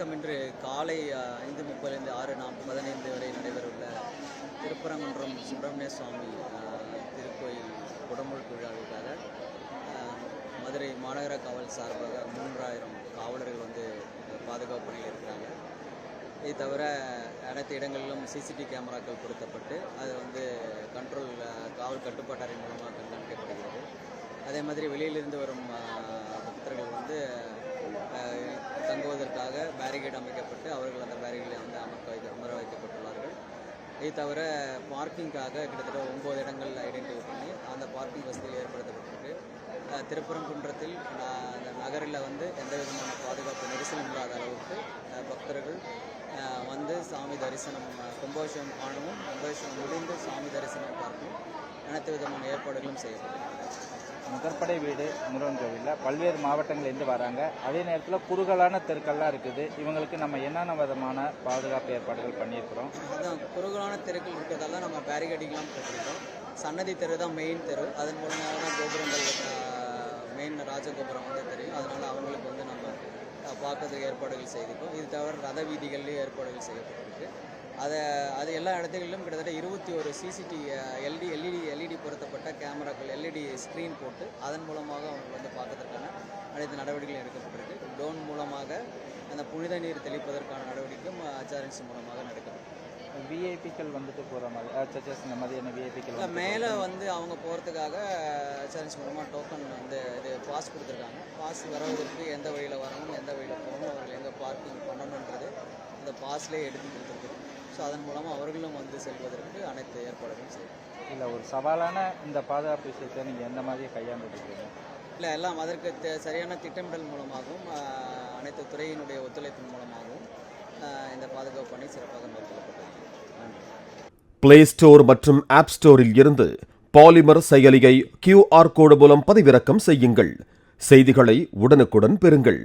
வணக்கம். இன்று காலை ஐந்து முப்பதிலிருந்து ஆறு நாற்பது பதினைந்து வரை நடைபெறவுள்ள திருப்பரங்குன்றம் சுப்பிரமணிய சுவாமி திருக்கோயில் குடமுழுக்கு விழாவிற்காக மதுரை மாநகர காவல் சார்பாக மூன்றாயிரம் காவலர்கள் வந்து பாதுகாப்பு பணியில் இருக்கிறாங்க. இது தவிர அனைத்து இடங்களிலும் சிசிடிவி கேமராக்கள் பொருத்தப்பட்டு அது வந்து கண்ட்ரோல் காவல் கட்டுப்பாட்டறை மூலமாக கண்காணிக்கப்படுகிறது. அதே மாதிரி வெளியிலிருந்து வரும் இது தவிர பார்க்கிங்காக கிட்டத்தட்ட ஒம்பது இடங்கள் ஐடென்டிஃபை பண்ணி அந்த பார்க்கிங் வசதிகள் ஏற்படுத்தப்பட்டிருக்கு. திருப்பரங்குன்றத்தில் அந்த நகரில் வந்து எந்த விதமான பாதுகாப்பு நெரிசலும் இல்லாத அளவுக்கு பக்தர்கள் வந்து சாமி தரிசனம் கும்பாபிஷேகம் காணவும் கும்பாபிஷேகம் முடிந்து சாமி தரிசனம் பார்க்கவும் அனைத்து விதமான ஏற்பாடுகளும் செய்யப்பட்டிருக்கு. முதற்படை வீடு முருகன் கோவிலில் பல்வேறு மாவட்டங்கள்லேருந்து வராங்க. அதே நேரத்தில் குறுகலான தெருக்கள்லாம் இருக்குது. இவங்களுக்கு நம்ம என்னென்ன விதமான பாதுகாப்பு ஏற்பாடுகள் பண்ணியிருக்கிறோம்? அதான் குறுகலான தெருக்கள் இருக்கிறதால நம்ம பேரிகேடிங்லாம் போட்டிருக்கோம். சன்னதி தெரு தான் மெயின் தெரு. அதன் மூலமாக தான் கோபுரங்கள் மெயின் ராஜகோபுரம் வந்து தெரியும். அதனால அவங்களுக்கு வந்து நம்ம பார்க்கறதுக்கு ஏற்பாடுகள் செய்திருக்கோம். இது தவிர ரத வீதிகள்லேயும் ஏற்பாடுகள் செய்யப்பட்டிருக்கு. அதை அது எல்லா இடத்துகளிலும் கிட்டத்தட்ட இருபத்தி ஒரு சிசிடி எல்டி எல்இடி எல்இடி பொருத்தப்பட்ட கேமராக்கள் எல்இடி ஸ்க்ரீன் போட்டு அதன் மூலமாக அவங்க வந்து பார்க்கறதுக்கான அனைத்து நடவடிக்கைகளும் எடுக்கப்பட்டிருக்கு. ட்ரோன் மூலமாக அந்த புனித நீர் தெளிப்பதற்கான நடவடிக்கையும் அச்சாரன்ஸ் மூலமாக நடக்கப்பட்டிருக்கு. விஐபிக்கள் வந்துட்டு போகிற மாதிரி சர்ச்சஸ் இந்த மாதிரியான விஐபிக்கள் இல்லை மேலே வந்து அவங்க போகிறதுக்காக அச்சாரன்ஸ் மூலமாக டோக்கன் வந்து இது பாஸ் கொடுத்துருக்காங்க. பாஸ் வருவதற்கு எந்த வழியில் வரணும் எந்த வழியில் போகணும் பார்க்கிங் பண்ணணுன்றது அந்த பாஸ்லேயே எடுத்து கொடுத்துருக்கோம் ஸோ அதன் மூலமாக அவர்களும் வந்து செல்வதற்கு அனைத்து ஏற்பாடுகளும் செய்யும் இல்லை ஒரு சவாலான இந்த பாதுகாப்பு விஷயத்தை நீங்கள் எந்த மாதிரி கையாண்டுருக்கீங்க? இல்லை எல்லாம் அதற்கு தே- சரியான திட்டமிடல் மூலமாகவும் அனைத்து துறையினுடைய ஒத்துழைப்பின் மூலமாகவும் ஆஹ், இந்த பாதுகாப்பு பணி சிறப்பாக மேற்கொள்ளப்பட்டது. பிளே ஸ்டோர் மற்றும் ஆப் ஸ்டோரில் இருந்து பாலிமர் செயலியை கியூஆர் கோடு மூலம் பதிவிறக்கம் செய்யுங்கள். செய்திகளை உடனுக்குடன் பெறுங்கள்.